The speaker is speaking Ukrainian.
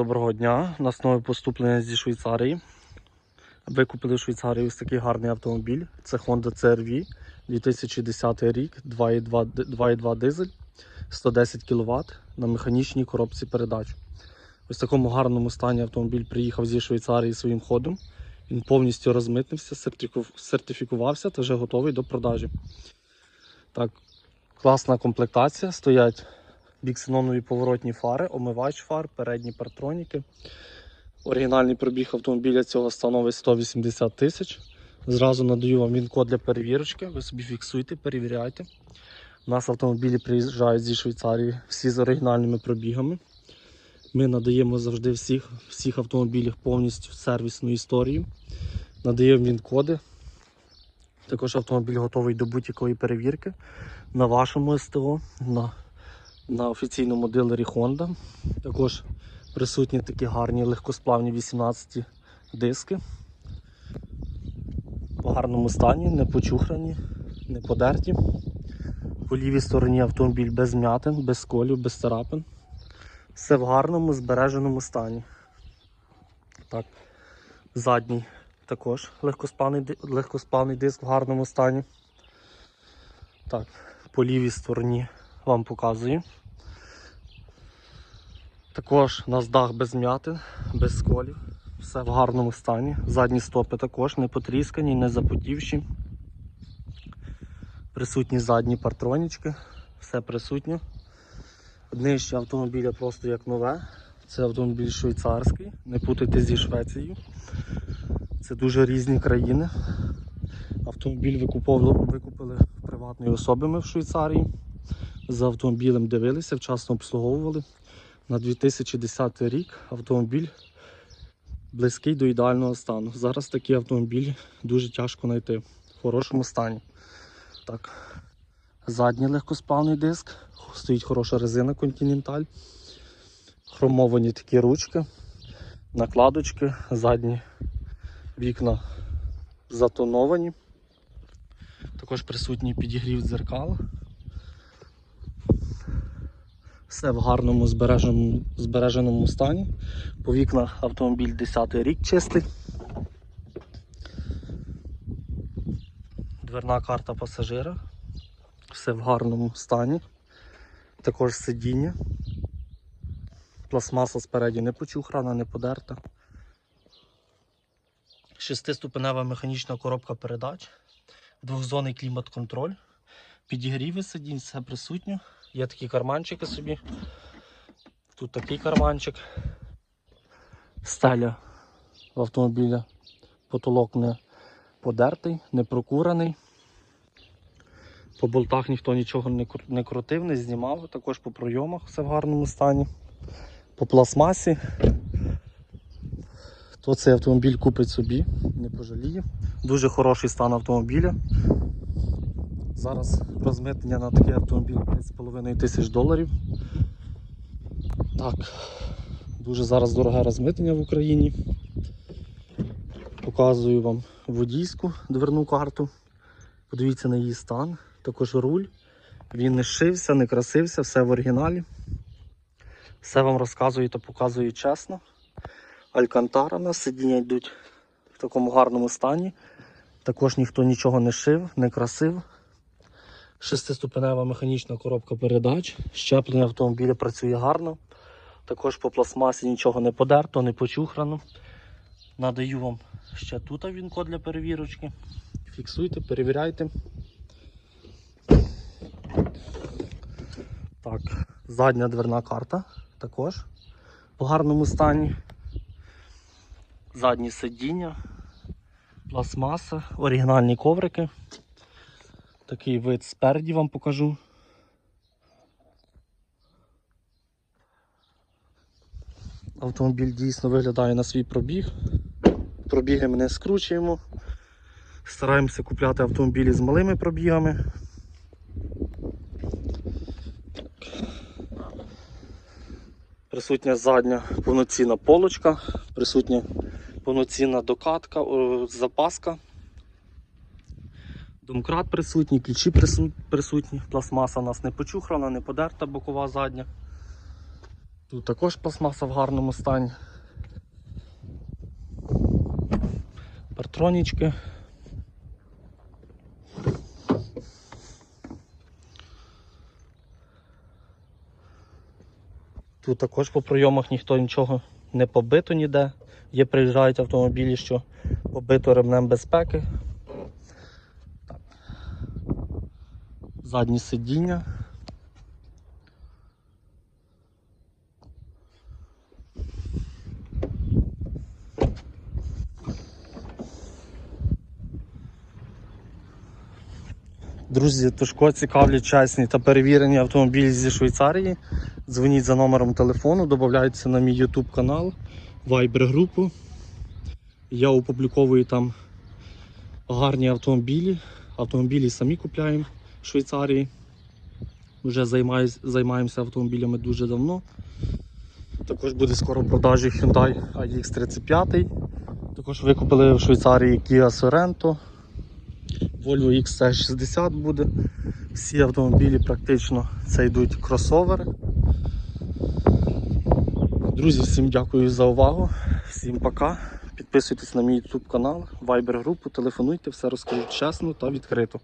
Доброго дня. У нас поступлення зі Швейцарії. Викупили в Швейцарії ось такий гарний автомобіль. Це Honda CR-V 2010 рік, 2,2 дизель, 110 кВт на механічній коробці передач. Ось в такому гарному стані автомобіль приїхав зі Швейцарії своїм ходом. Він повністю розмитнився, сертифікувався та вже готовий до продажі. Так, класна комплектація. Стоять біксенонові поворотні фари, омивач фар, передні партроніки. Оригінальний пробіг автомобіля цього становить 180 тисяч. Зразу надаю вам він-код для перевірочки. Ви собі фіксуйте, перевіряйте. У нас автомобілі приїжджають зі Швейцарії всі з оригінальними пробігами. Ми надаємо завжди всіх, всіх автомобілях повністю сервісну історію. Надаємо він-коди. Також автомобіль готовий до будь-якої перевірки на вашому СТО, на на офіційному дилері Honda. Також присутні такі гарні легкосплавні 18 диски. По гарному стані, не почухрані, не подерті. По лівій стороні автомобіль без м'ятин, без колів, без царапин. Все в гарному збереженому стані. Так, задній також легкосплавний диск в гарному стані. Так, по лівій стороні вам показую. Також у нас дах без м'ятин, без сколів, все в гарному стані. Задні стопи також не потріскані, не запотівші. Присутні задні партронічки, все присутнє. Днище автомобіля просто як нове. Це автомобіль швейцарський, не путайте зі Швецією. Це дуже різні країни. Автомобіль викупили в приватної особи ми в Швейцарії. За автомобілем дивилися, вчасно обслуговували. На 2010 рік автомобіль близький до ідеального стану. Зараз такі автомобілі дуже тяжко знайти в хорошому стані. Так, задній легкосплавний диск, стоїть хороша резина Continental, хромовані такі ручки, накладочки, задні вікна затоновані. Також присутній підігрів дзеркал. Все в гарному збереженому, збереженому стані. По вікнах автомобіль 10 рік чистий. Дверна карта пасажира. Все в гарному стані. Також сидіння. Пластмаса спереді не почухрана, не подерта. Шестиступенева механічна коробка передач. Двохзонний клімат-контроль. Підігріви сидінь, все присутньо. Є такі карманчики собі. Тут такий карманчик. Стеля в автомобіля. Потолок не подертий, не прокурений. По болтах ніхто нічого не крутив, не знімав. Також по пройомах все в гарному стані. По пластмасі. То цей автомобіль купить собі, не пожаліє. Дуже хороший стан автомобіля. Зараз розмитнення на такий автомобіль 5,5 тисяч доларів. Так, дуже зараз дороге розмитнення в Україні. Показую вам водійську дверну карту. Подивіться на її стан. Також руль. Він не шився, не красився, все в оригіналі. Все вам розказую та показую чесно. Алькантара на сидіння йдуть в такому гарному стані. Також ніхто нічого не шив, не красив. Шестиступенева механічна коробка передач. Щеплення автомобіля працює гарно. Також по пластмасі нічого не подерто, не почухрано. Надаю вам ще тут він код для перевірочки. Фіксуйте, перевіряйте. Так, задня дверна карта також в гарному стані. Задні сидіння, пластмаса, оригінальні коврики. Такий вид спереді вам покажу. Автомобіль дійсно виглядає на свій пробіг. Пробіги ми не скручуємо. Стараємося купляти автомобілі з малими пробігами. Присутня задня повноцінна полочка, присутня повноцінна докатка, запаска. Домкрат присутній, ключі присутні, пластмаса у нас не почухрана, не подерта бокова задня. Тут також пластмаса в гарному стані. Партронічки. Тут також по прийомах ніхто нічого не побито ніде. Є приїжджають автомобілі, що побито ремнем безпеки. Задні сидіння. Друзі, кого цікавлять чесні та перевірені автомобілі зі Швейцарії. Дзвоніть за номером телефону, додавайтеся на мій YouTube канал, Viber групу. Я опубліковую там гарні автомобілі. Автомобілі самі купляємо в Швейцарії. Вже займаємося автомобілями дуже давно. Також буде скоро в продажі Hyundai iX35. Також викупили в Швейцарії Kia Sorento. Volvo XC60 буде. Всі автомобілі практично це йдуть кросовери. Друзі, всім дякую за увагу. Всім пока. Підписуйтесь на мій YouTube канал, Viber групу, телефонуйте, все розкажу чесно та відкрито.